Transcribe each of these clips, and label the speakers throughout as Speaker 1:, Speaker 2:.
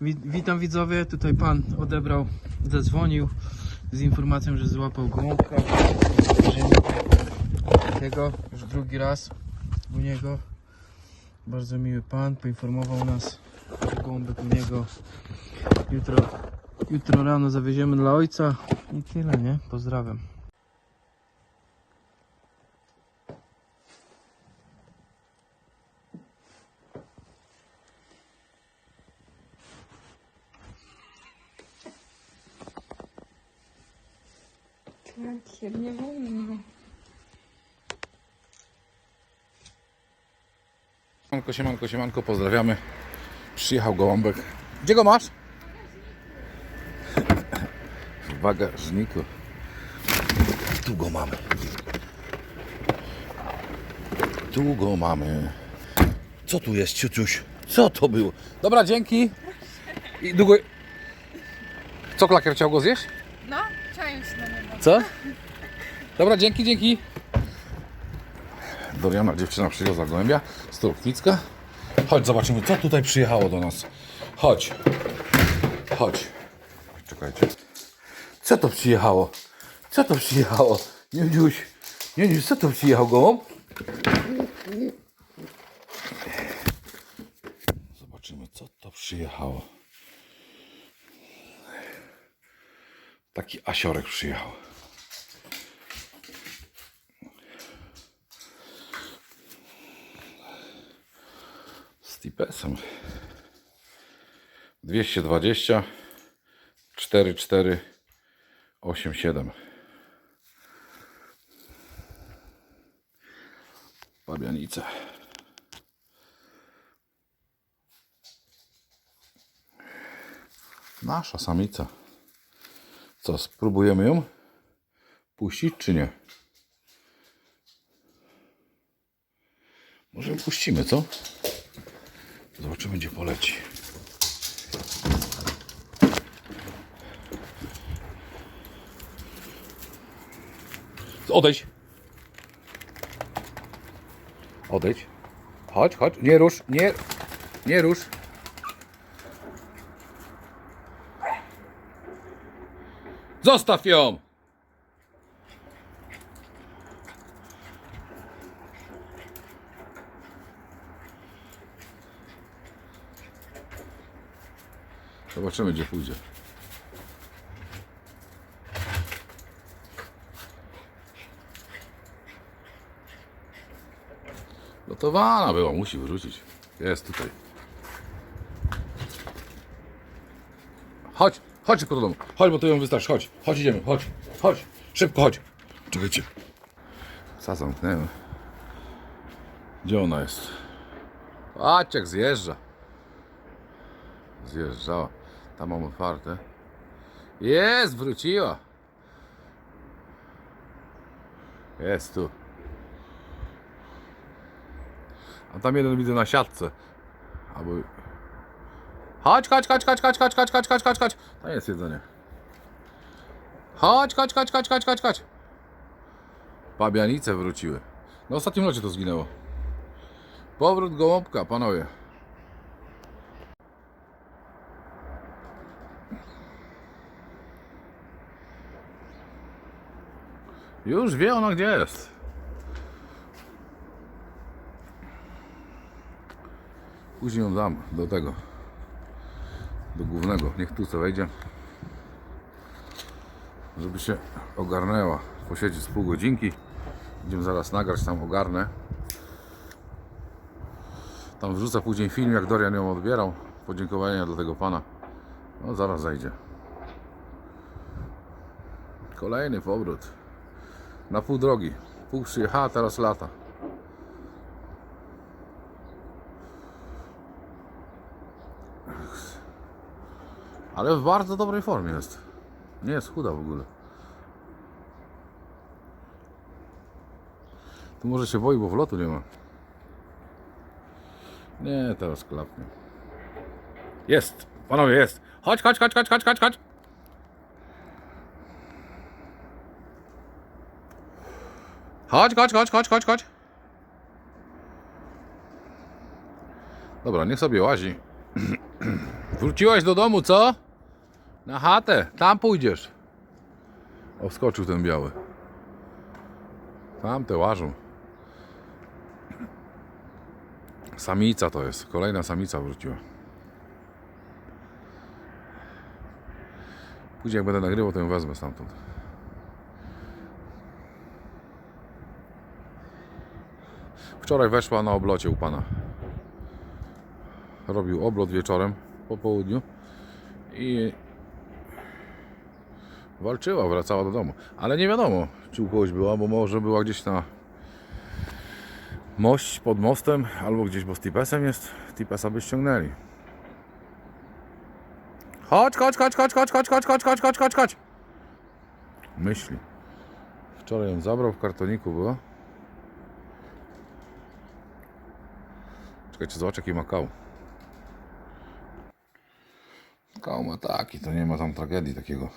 Speaker 1: Wi- Witam widzowie, tutaj pan odebrał, zadzwonił z informacją, że złapał gołąbka. Takiego, już drugi raz u niego. Bardzo miły pan, poinformował nas, że gołąbek u niego. Jutro, jutro rano zawieziemy dla ojca i tyle, nie? Pozdrawiam.
Speaker 2: Tak, nie wolno.
Speaker 3: Siemanko, siemanko, siemanko, pozdrawiamy. Przyjechał gołąbek. Gdzie go masz? W bagażniku. Tu go mamy. Tu go mamy. Co tu jest, ciuciuś? Co to było? Dobra, dzięki. I długo... Co, klakier chciał go zjeść?
Speaker 2: No, czaił się na niego.
Speaker 3: Co? Dobra, dzięki, dzięki. Doriana dziewczyna gołębia z Turknicka. Chodź, zobaczymy, co tutaj przyjechało do nas. Chodź. Chodź. Czekajcie. Co to przyjechało? Co to przyjechało? Niuniuś, Niuniuś, co to przyjechał gołąb? Zobaczymy, co to przyjechało. Taki asiorek przyjechał. Z tipesem. 220 44 87 Pabianice. Nasza samica. Co, spróbujemy ją puścić czy nie? Może puścimy, co? Zobaczymy, gdzie poleci. Odejdź. Odejdź. Chodź, chodź. Nie rusz, nie, nie rusz. Zostaw ją! Zobaczymy, gdzie pójdzie. Gotowana była, musi wrócić. Jest tutaj. Chodź, chodź szybko do domu. Chodź, bo to ją wystarczy. Chodź, chodź, idziemy. Chodź, chodź. Szybko, chodź. Czekajcie. Psa zamknęły. Gdzie ona jest? Patrz jak zjeżdża. Zjeżdżała. Tam mam otwarte. Jest, wróciła. Jest tu. A tam jeden widzę na siatce. Albo... Chodź, chodź, chodź, chodź, chodź, chodź, chodź, chodź, chodź, chodź, chodź. To jest jedzenie. Chodź, chodź, chodź, chodź, chodź, chodź, chodź. Pabianice wróciły. Na ostatnim locie to zginęło. Powrót gołąbka, panowie. Już wie ona gdzie jest. Później ją dam do tego. Do głównego. Niech tu co wejdzie. Żeby się ogarnęła. Posiedzi z pół godzinki. Będziemy zaraz nagrać, tam ogarnę. Tam wrzucę później film, jak Dorian ją odbierał. Podziękowania dla tego pana. No zaraz zajdzie. Kolejny powrót. Na pół drogi. Pół przyjechała, teraz lata. Ale w bardzo dobrej formie jest. Nie jest chuda w ogóle. Tu może się boi, bo wlotu nie ma. Nie, teraz klapnie. Jest! Panowie, jest! Chodź, chodź, chodź, chodź, chodź, chodź, chodź! Chodź, chodź, chodź, chodź, chodź! Dobra, niech sobie łazi. Wróciłeś do domu, co? Na chatę, tam pójdziesz. O, wskoczył ten biały. Tam te łażą. Samica to jest. Kolejna samica wróciła. Później jak będę nagrywał, to ją wezmę stamtąd. Wczoraj weszła na oblocie u pana. Robił oblot wieczorem, po południu i walczyła, wracała do domu. Ale nie wiadomo, czy u kogoś była, bo może była gdzieś na mość pod mostem, albo gdzieś, bo z Tipesem jest. Tipesa by ściągnęli. Chodź, chodź, chodź, chodź, chodź, chodź, chodź, chodź, chodź, chodź, chodź, chodź. Myśli. Wczoraj ją zabrał w kartoniku, było. Czekajcie, zobacz jaki ma kał. Kał ma taki, to nie ma tam tragedii takiego.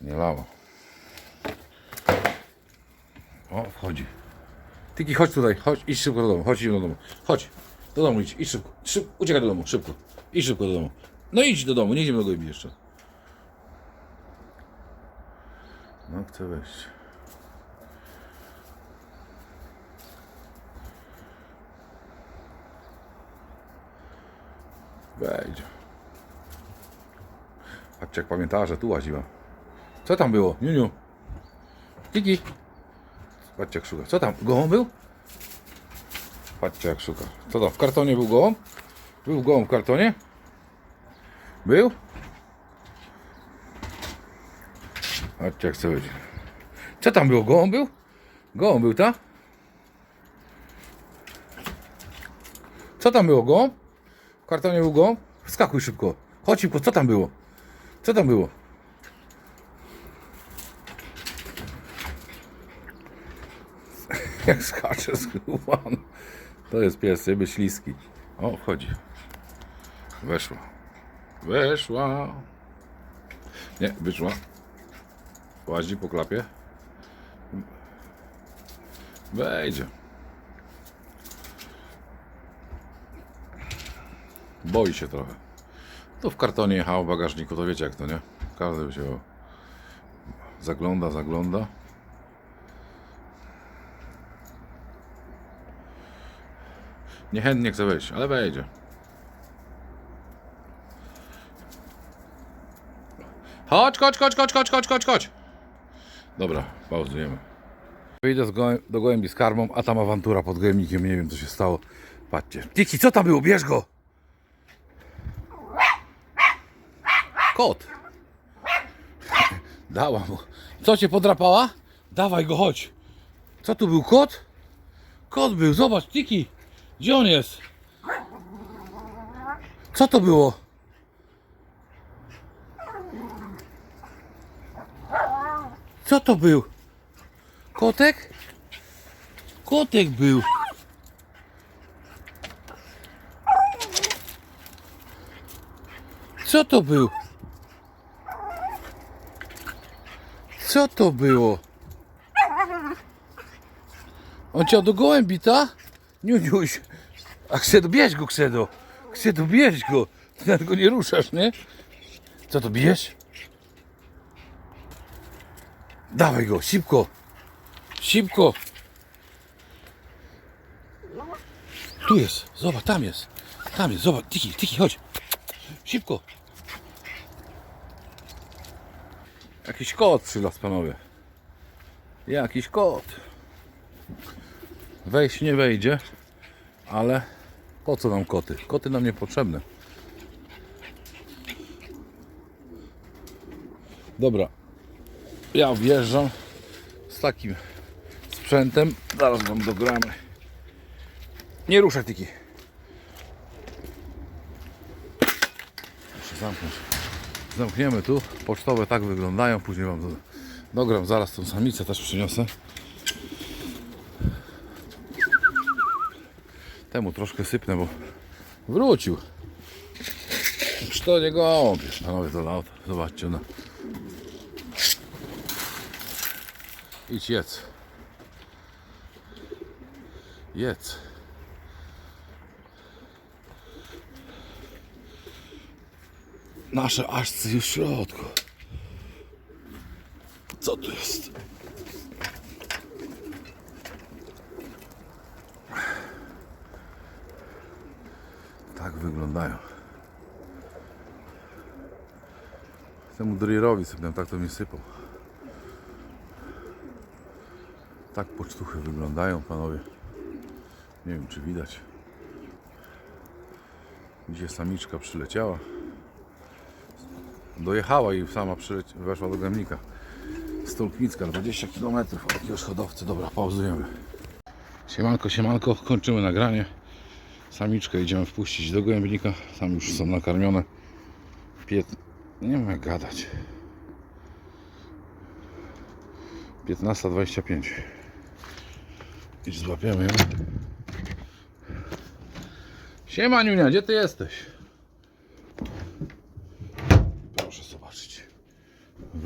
Speaker 3: Nie lało. O, wchodzi. Tyki, chodź tutaj, chodź, idź szybko do domu, chodź do domu. Chodź, do domu idź, idź szybko. Szyb, uciekaj do domu, szybko. Idź szybko do domu. No idź do domu, nie idziemy do gołębi jeszcze. No, chcę wejść. Wejdź. Patrzcie, jak pamiętała, że tu łaziła. Co tam było? Niuniu. Kiki. Patrzcie, jak szuka. Co tam? Gołąb był? Patrzcie, jak szuka. Co tam? W kartonie był gołąb? Był gołąb w kartonie? Był? Patrzcie, jak chce być. Co tam było? Gołąb był? Gołąb był, tak? Co tam było? Gołąb? Kartonie gołąb? Wskakuj szybko. Chodź szybko, co tam było? Co tam było? Jak skacze z. To jest pies, ryby śliski. O, wchodzi. Weszła. Weszła. Nie, wyszła. Łazi po klapie. Wejdzie. Boi się trochę. To w kartonie jechał w bagażniku, to wiecie jak to, nie? Każdy się o- zagląda, zagląda. Niechętnie chce wejść, ale wejdzie. Chodź, chodź, chodź, chodź, chodź, chodź, chodź, chodź. Dobra, pauzujemy. Wyjdę do gołębi z karmą, a tam awantura pod gołębnikiem, nie wiem co się stało. Patrzcie. Tiki, co tam było? Bierz go! Kot. Dała mu. Co cię podrapała? Dawaj go, chodź. Co tu był kot? Kot był, zobacz, Tiki. Gdzie on jest? Co to było? Co to był? Kotek? Kotek był. Co to był? Co to było? On cię do gołębi, ta? Niuniuś. A Ksedo, bierz go, Ksedo. Ksedo, bierz go. Ty nawet go nie ruszasz, nie? Co to, bijesz? Dawaj go, szybko. Szybko. Tu jest, zobacz, tam jest. Tam jest, zobacz, Tiki, Tiki, chodź. Szybko. Jakiś kot przylazł, panowie. Jakiś kot. Wejść nie wejdzie, ale po co nam koty? Koty nam niepotrzebne. Dobra, ja wjeżdżam z takim sprzętem. Zaraz wam dogramy. Nie ruszaj tyki. Muszę zamknąć. Zamkniemy tu. Pocztowe tak wyglądają. Później wam do- dogram. Zaraz tą samicę też przyniosę. Temu troszkę sypnę, bo wrócił. Już to nie gołąb jest, panowie, to auto. Zobaczcie, no. Idź jedz. Jedz. Nasze ażcy już w środku. Co tu jest? Tak wyglądają. Temu drillerowi sypnę, tak to mi sypał. Tak pocztuchy wyglądają, panowie. Nie wiem, czy widać. Gdzie samiczka przyleciała. Dojechała i sama przyleci- weszła do Gębnika. Stolknicka, 20 km od jakiegoś hodowcy. Dobra, pauzujemy. Siemanko, siemanko, kończymy nagranie. Samiczkę idziemy wpuścić do Gołębnika. Tam już są nakarmione. Pięt... Nie jak gadać. 15.25. Idź złapiemy ją. Siema Niunia, gdzie ty jesteś? Proszę zobaczyć.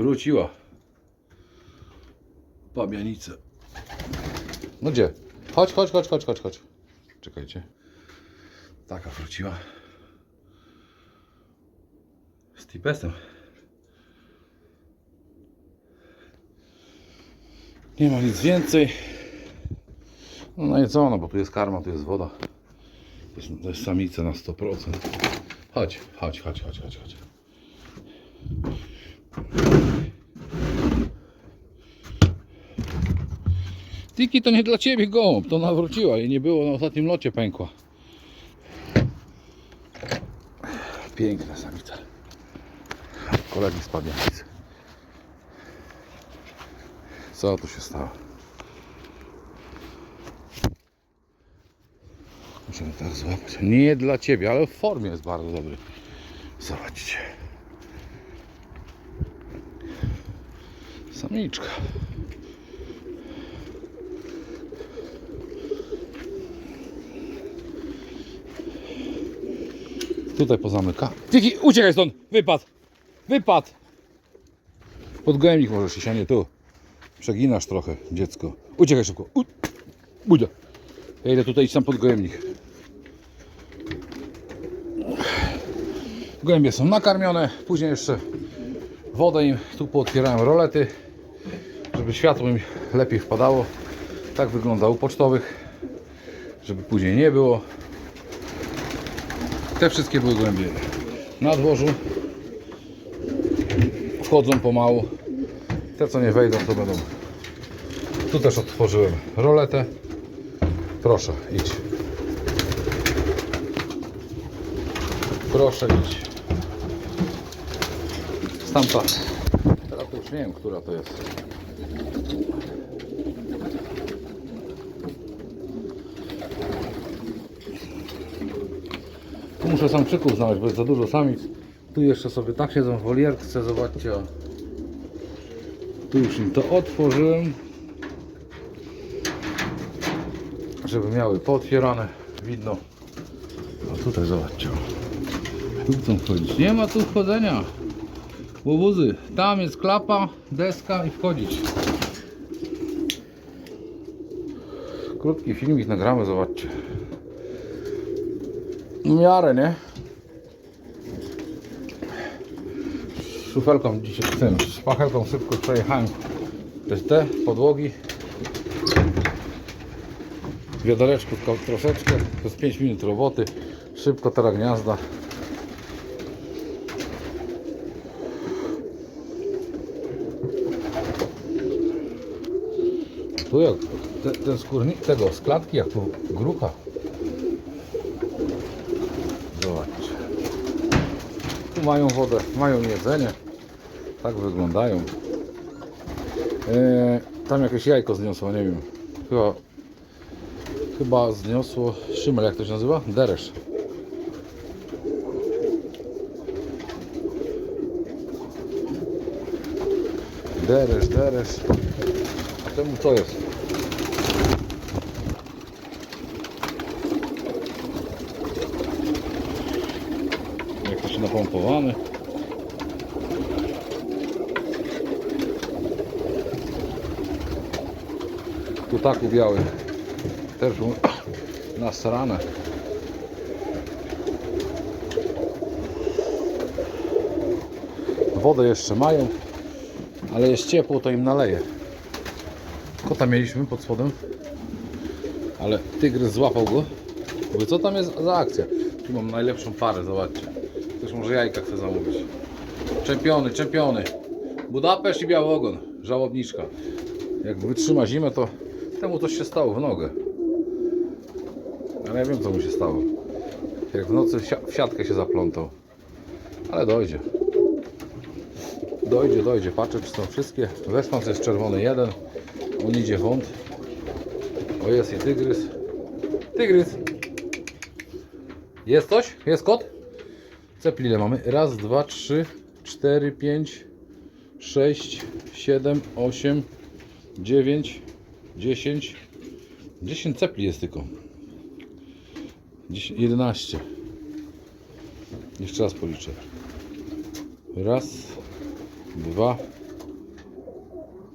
Speaker 3: Wróciła. Pabianice. No gdzie? Chodź, chodź, chodź, chodź, chodź, chodź. Czekajcie. Taka wróciła. Z tipesem. Nie ma nic więcej. No najedzona, bo tu jest karma, tu jest woda. To jest, to jest samica na 100%. Chodź, chodź, chodź, chodź, chodź, chodź. Tiki to nie dla ciebie gołąb, to ona wróciła i nie było na ostatnim locie pękła. Piękna samica. Kolegi Pabianic. Co tu się stało? Musimy tak złapać. Nie dla ciebie, ale w formie jest bardzo dobry. Zobaczcie. Samiczka. Tutaj pozamyka. Tiki, uciekaj stąd! Wypad! Wypad! Pod gołębnik możesz iść, a nie tu. Przeginasz trochę, dziecko. Uciekaj szybko. U... Budzia. Ja idę tutaj iść tam pod gołębnik. Gołębie są nakarmione. Później jeszcze wodę im tu pootwierałem rolety, żeby światło im lepiej wpadało. Tak wygląda u pocztowych, żeby później nie było. Te wszystkie były gołębie na dworzu. Wchodzą pomału. Te co nie wejdą to będą. Tu też otworzyłem roletę. Proszę, idź. Proszę, idź. Stamta. Teraz już nie wiem, która to jest. Muszę samczyków znaleźć, bo jest za dużo samic. Tu jeszcze sobie tak siedzą w wolierce, zobaczcie. Tu już im to otworzyłem. Żeby miały pootwierane, widno. A tutaj zobaczcie. Tu chcą wchodzić. Nie ma tu wchodzenia. Łobuzy. Tam jest klapa, deska i wchodzić. Krótki filmik nagramy, zobaczcie. Miarę, nie? Szufelką dzisiaj, tym, szpachelką szybko przejechałem też te podłogi. Wiadereczku troszeczkę, to jest 5 minut roboty. Szybko teraz gniazda. Tu jak te, ten skórnik tego z klatki, jak tu grucha. Zobaczcie. Tu mają wodę, mają jedzenie. Tak wyglądają. E, tam jakieś jajko zniosło, nie wiem. Chyba, chyba zniosło szymel, jak to się nazywa? Deresz. Deresz, deresz. A temu co jest? Jakiś napompowany. Kutaku biały. Też był nasrane. Wodę jeszcze mają, ale jest ciepło, to im naleje. Kota mieliśmy pod spodem, ale tygrys złapał go. Mówię, co tam jest za akcja? Tu mam najlepszą parę, zobaczcie. Ktoś może jajka chce zamówić. Czempiony, czempiony. Budapeszt i Biały Ogon. Żałobniczka. Jak wytrzyma zimę, to temu coś się stało w nogę. Ale ja wiem, co mu się stało. Jak w nocy w siatkę się zaplątał. Ale dojdzie. Dojdzie, dojdzie. Patrzę, czy są wszystkie. Wespans jest czerwony jeden. On idzie wąt. O, jest i tygrys. Tygrys. Jest coś? Jest kot? Cepli ile mamy? Raz, dwa, trzy, cztery, pięć, sześć, siedem, osiem, dziewięć, dziesięć. Dziesięć cepli jest tylko. Dziesięć, jedenaście. Jeszcze raz policzę. Raz, dwa,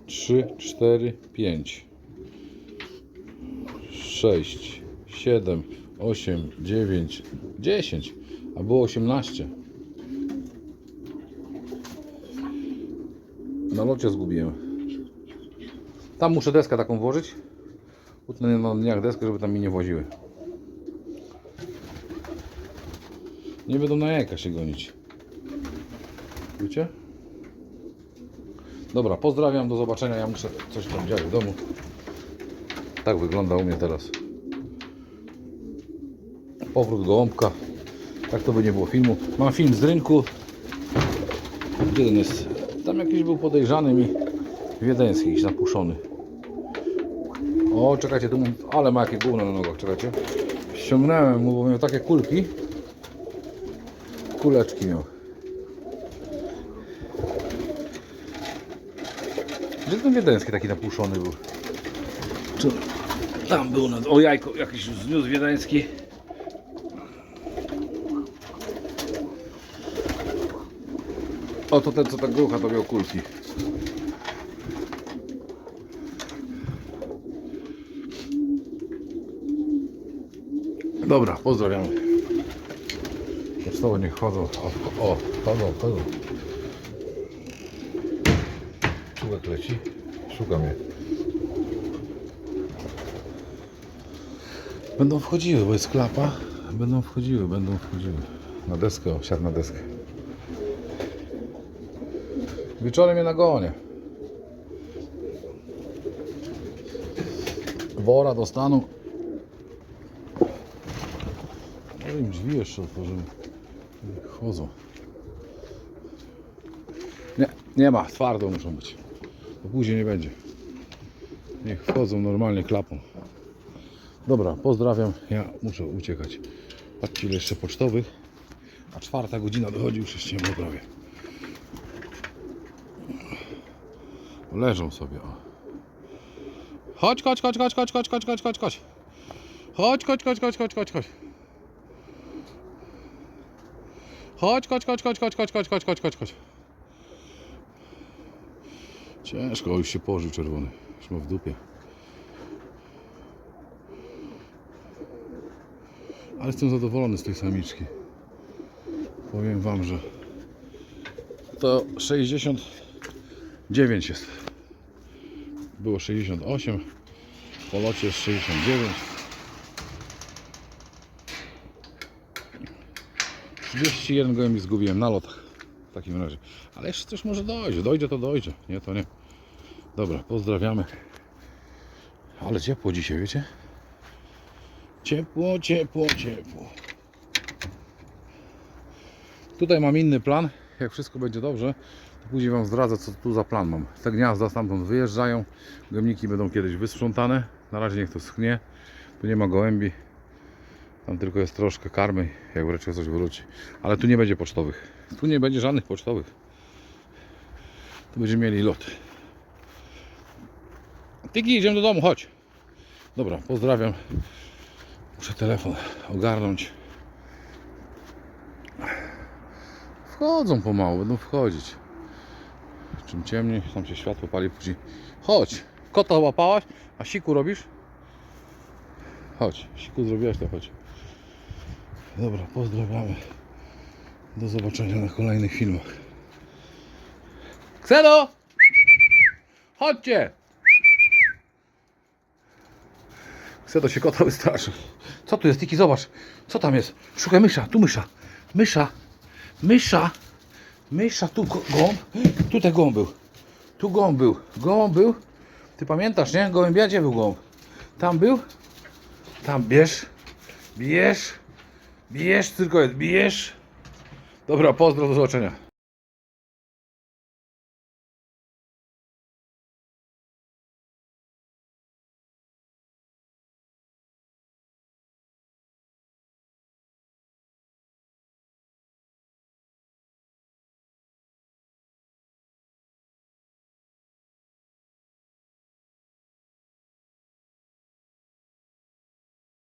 Speaker 3: trzy, cztery, pięć, sześć, siedem, osiem, dziewięć, dziesięć, a było osiemnaście. Na locie zgubiłem. Tam muszę deskę taką włożyć. Utnę na dniach deskę, żeby tam mi nie właziły. Nie będą na jajka się gonić. Wiecie? Dobra, pozdrawiam, do zobaczenia. Ja muszę coś tam dziać w domu. Tak wygląda u mnie teraz. Powrót gołąbka. Tak to by nie było filmu. Mam film z rynku. Jeden jest. Tam jakiś był podejrzany mi. Wiedeński, jakiś napuszony. O, czekajcie, tu mam, ale ma jakie gówno na nogach, czekajcie. Ściągnąłem mu, bo miał takie kulki. Kuleczki miał. Gdzie ten wiedeński taki napuszony był? Czy tam był, na... o jajko jakiś zniósł wiedeński. O, to ten co tak grucha to miał kulki. Dobra, pozdrawiamy. Znowu niech chodzą. O, o, chodzą, chodzą. Czubek leci. Szuka mnie. Będą wchodziły, bo jest klapa. Będą wchodziły, będą wchodziły. Na deskę, o, siadł na deskę. Wieczorem je nagonię. Wora dostaną. No im drzwi jeszcze otworzymy. Chodzą. Nie, nie ma, twardo muszą być. Bo później nie będzie. Niech wchodzą normalnie klapą. Dobra, pozdrawiam. Ja muszę uciekać. Patrzcie ile jeszcze pocztowych. A czwarta godzina dochodzi już jeszcze nie prawie. Leżą sobie. Chodź, chodź, chodź, chodź, chodź, chodź, chodź, chodź, chodź, chodź. Chodź, chodź, chodź, chodź, chodź, chodź, chodź. Chodź, chodź, chodź, chodź, chodź, chodź, chodź, chodź, chodź, chodź, chodź. Ciężko, już się położył czerwony. Już ma w dupie. Ale jestem zadowolony z tej samiczki. Powiem wam, że to 69 jest. Było 68. Po locie jest 69. 31 gołębi zgubiłem na lotach. W takim razie. Ale jeszcze coś może dojdzie. Dojdzie to dojdzie. Nie to nie. Dobra, pozdrawiamy. Ale ciepło dzisiaj, wiecie? Ciepło, ciepło, ciepło. Tutaj mam inny plan. Jak wszystko będzie dobrze, później Wam zdradzę, co tu za plan mam. Te gniazda stamtąd wyjeżdżają. Gołębniki będą kiedyś wysprzątane. Na razie niech to schnie. Tu nie ma gołębi. Tam tylko jest troszkę karmy, jak wreszcie coś wróci. Ale tu nie będzie pocztowych. Tu nie będzie żadnych pocztowych. Tu będziemy mieli lot. Tyki, idziemy do domu, chodź. Dobra, pozdrawiam. Muszę telefon ogarnąć. Wchodzą pomału, będą wchodzić. Czym ciemniej, tam się światło pali później. Chodź, kota łapałaś, a siku robisz? Chodź, siku zrobiłaś, to chodź. Dobra, pozdrawiamy. Do zobaczenia na kolejnych filmach. Kseno! Chodźcie! Ksedo się kota wystraszył. Co tu jest, Tiki? Zobacz. Co tam jest? Szukaj mysza. Tu mysza. Mysza. Mysza. Mysza. Tu go- gołąb. Tutaj gołąb był. Tu gołąb był. Gołąb był. Ty pamiętasz, nie? Gołębia, był gołąb? Tam był? Tam bierz. Bierz. Bierz, tylko. Bierz. Dobra, pozdro, do zobaczenia.